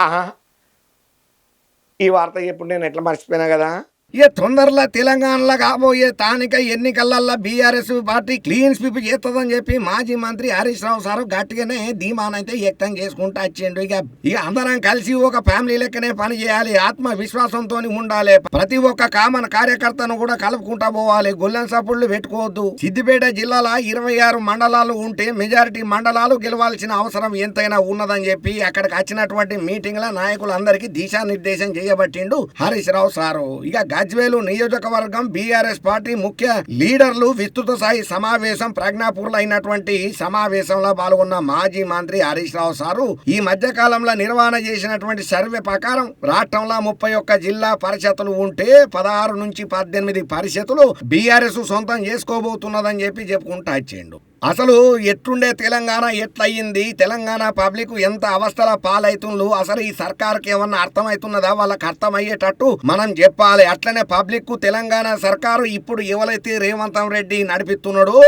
ఆహా. ఈ వార్త ఎప్పుడు నేను ఎట్లా మర్చిపోయినా కదా ఇక తొందరలో తెలంగాణలో కాబోయే స్థానిక ఎన్నికలలో బీఆర్ఎస్ పార్టీ క్లీన్ స్వీప్ చేస్తుందని చెప్పి మాజీ మంత్రి హరీష్ రావు సార్ గట్టిగానే ధీమానైతే వ్యక్తం చేసుకుంటూ వచ్చిండు ఇక ఇక అందరం కలిసి ఒక ఫ్యామిలీ లెక్కనే పని చేయాలి ఆత్మవిశ్వాసంతో ఉండాలి. ప్రతి ఒక్క కామన్ కార్యకర్తను కూడా కలుపుకుంటా పోవాలి గొల్లెం సప్పుళ్ళు పెట్టుకోవద్దు. సిద్దిపేట జిల్లాలో ఇరవై ఆరు మండలాలు ఉంటే మెజారిటీ మండలాలు గెలవాల్సిన అవసరం ఎంతైనా ఉన్నదని చెప్పి అక్కడికి వచ్చినటువంటి మీటింగ్ల నాయకులందరికీ దిశానిర్దేశం చేయబట్టిండు హరీష్ రావు సారు. ఇక గజ్వేలు నియోజకవర్గం బీఆర్ఎస్ పార్టీ ముఖ్య లీడర్లు విస్తృత స్థాయి సమావేశం ప్రజ్ఞాపూర్లో అయినటువంటి సమావేశంలో పాల్గొన్న మాజీ మంత్రి హరీష్ రావు సారు ఈ మధ్య కాలంలో నిర్వహణ చేసినటువంటి సర్వే ప్రకారం రాష్ట్రంలో ముప్పై ఒక్క జిల్లా పరిషత్తులు ఉంటే పదహారు నుంచి పద్దెనిమిది పరిషత్తులు బీఆర్ఎస్ సొంతం చేసుకోబోతున్నదని చెప్పి చెప్పుకుంటూ వచ్చిండు అసలు ఎట్లుండే తెలంగాణ ఎట్లయింది? తెలంగాణ పబ్లిక్ ఎంత అవస్థల పాలైతుండ్రు అసలు ఈ సర్కార్కి ఏమన్నా అర్థమవుతున్నదా వాళ్ళకి అర్థమయ్యేటట్టు మనం చెప్పాలి. అట్లనే పబ్లిక్ తెలంగాణ సర్కారు ఇప్పుడు ఎవరైతే రేవంతం రెడ్డి నడిపిస్తున్నాడో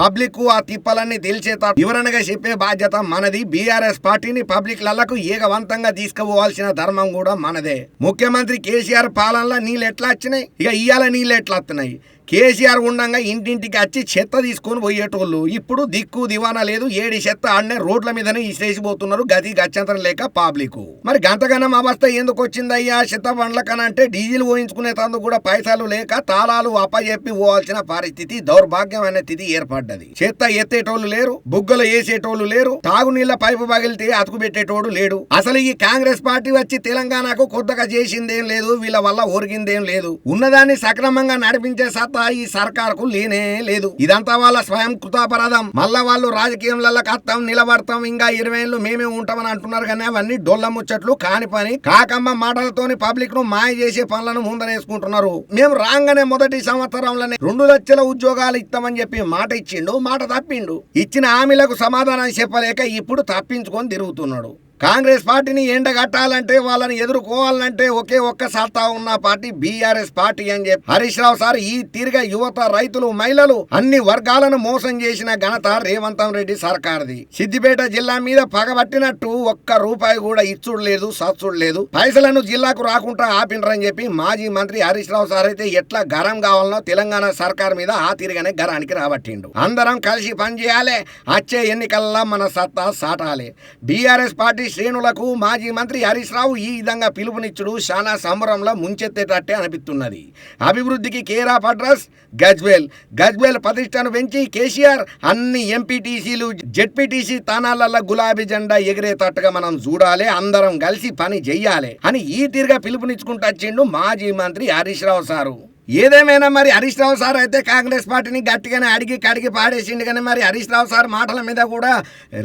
పబ్లిక్ ఆ తిప్పలన్నీ తెలిసేట వివరణగా చెప్పే బాధ్యత మనది. బీఆర్ఎస్ పార్టీని పబ్లిక్లకు ఏకవంతంగా తీసుకుపోవాల్సిన ధర్మం కూడా మనదే. ముఖ్యమంత్రి కేసీఆర్ పాలనలో నీళ్ళు ఎట్లా వచ్చినాయి? ఇక ఇయ్యాల నీళ్ళు ఎట్లా వస్తున్నాయి కేసీఆర్ ఉండంగా ఇంటింటికి వచ్చి చెత్త తీసుకొని పోయేటోళ్ళు. ఇప్పుడు దిక్కు దివానా లేదు ఏడి చెత్త ఆడనే రోడ్ల మీదనే ఇసేసిపోతున్నారు గది గత్యంతరం లేక పబ్లిక్. మరి గంతగనం అవస్థ ఎందుకు వచ్చిందయ్యా? చెత్త బండ్లకనంటే డీజిల్ పోయించుకునే తందుకు కూడా పైసలు లేక తాళాలు అప్పజెప్పి పోవాల్సిన పరిస్థితి దౌర్భాగ్యం అనే స్థితి ఏర్పడ్డది. చెత్త ఎత్తేటోళ్ళు లేరు బుగ్గలు వేసేటోళ్ళు లేరు తాగునీళ్ళ పైపు పగిలితే అతుకు పెట్టేటోడు లేడు. అసలు ఈ కాంగ్రెస్ పార్టీ వచ్చి తెలంగాణకు కొత్తగా చేసిందేం లేదు వీళ్ళ వల్ల ఒరిగిందేం లేదు. ఉన్నదాన్ని సక్రమంగా నడిపించే సత్తా ఈ సర్కార్కు లేనే లేదు. ఇదంతా వాళ్ళ స్వయం కృతాపరాధం. మళ్ళా వాళ్ళు రాజకీయంలో కత్తాం నిలబడతాం ఇంకా ఇరవై ఏళ్ళు మేమే ఉంటామని అంటున్నారు కానీ అవన్నీ డొల్ల ముచ్చట్లు కాని పని. కాకమ్మ మాటలతోని పబ్లిక్ను మాయ చేసే పనులను ముందరేసుకుంటున్నారు. మేము రాగానే మొదటి సంవత్సరంలోనే రెండు లక్షల ఉద్యోగాలు ఇస్తామని చెప్పి మాట ఇచ్చిండు మాట తప్పిండు. ఇచ్చిన హామీలకు సమాధానం చెప్పలేక ఇప్పుడు తప్పించుకొని తిరుగుతున్నాడు. కాంగ్రెస్ పార్టీని ఎండగట్టాలంటే వాళ్ళని ఎదుర్కోవాలంటే ఒకే ఒక్క సత్తా ఉన్న పార్టీ బీఆర్ఎస్ పార్టీ అని చెప్పి హరీష్ రావు సార్ ఈ తీరుగా యువత రైతులు మహిళలు అన్ని వర్గాలను మోసం చేసిన ఘనత రేవంతం రెడ్డి సర్కార్ది. సిద్దిపేట జిల్లా మీద పగబట్టినట్టు ఒక్క రూపాయి కూడా ఇచ్చుడు లేదు సచ్చుడు లేదు పైసలను జిల్లాకు రాకుండా ఆపిండ్రని చెప్పి మాజీ మంత్రి హరీష్ రావు సార్ అయితే ఎట్లా గరం కావాలనో తెలంగాణ సర్కార్ మీద ఆ తీరుగానే గరానికి రాబట్టిండు. అందరం కలిసి పనిచేయాలి వచ్చే ఎన్నికల్లో మన సత్తా సాటాలి. బీఆర్ఎస్ పార్టీ శ్రేణులకు మాజీ మంత్రి హరీష్ రావు ఈ విధంగా పిలుపునిచ్చుడు చాలా సంబరంలో ముంచెత్తేటట్టే అనిపిస్తున్నది. అభివృద్ధికి కేరా అడ్రస్ గజ్వేల్. గజ్వేల్ ప్రతిష్టను పెంచి కేసీఆర్ అన్ని ఎంపీటీసీలు జెడ్పీటీసీ స్థానాలలో గులాబీ జెండా ఎగిరేటట్టుగా మనం చూడాలి అందరం కలిసి పని చెయ్యాలి అని ఈ తీరుగా పిలుపునిచ్చుకుంటూ వచ్చిండు మాజీ మంత్రి హరీష్ రావు సారు. ఏదేమైనా మరి హరీష్ రావు సార్ అయితే కాంగ్రెస్ పార్టీని గట్టిగానే అడిగి కడిగి పాడేసిండు కానీ మరి హరీష్ రావు సార్ మాటల మీద కూడా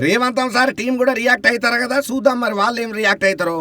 రేవంతం సార్ టీం కూడా రియాక్ట్ అవుతారు కదా? చూద్దాం మరి వాళ్ళు ఏం రియాక్ట్ అవుతారో.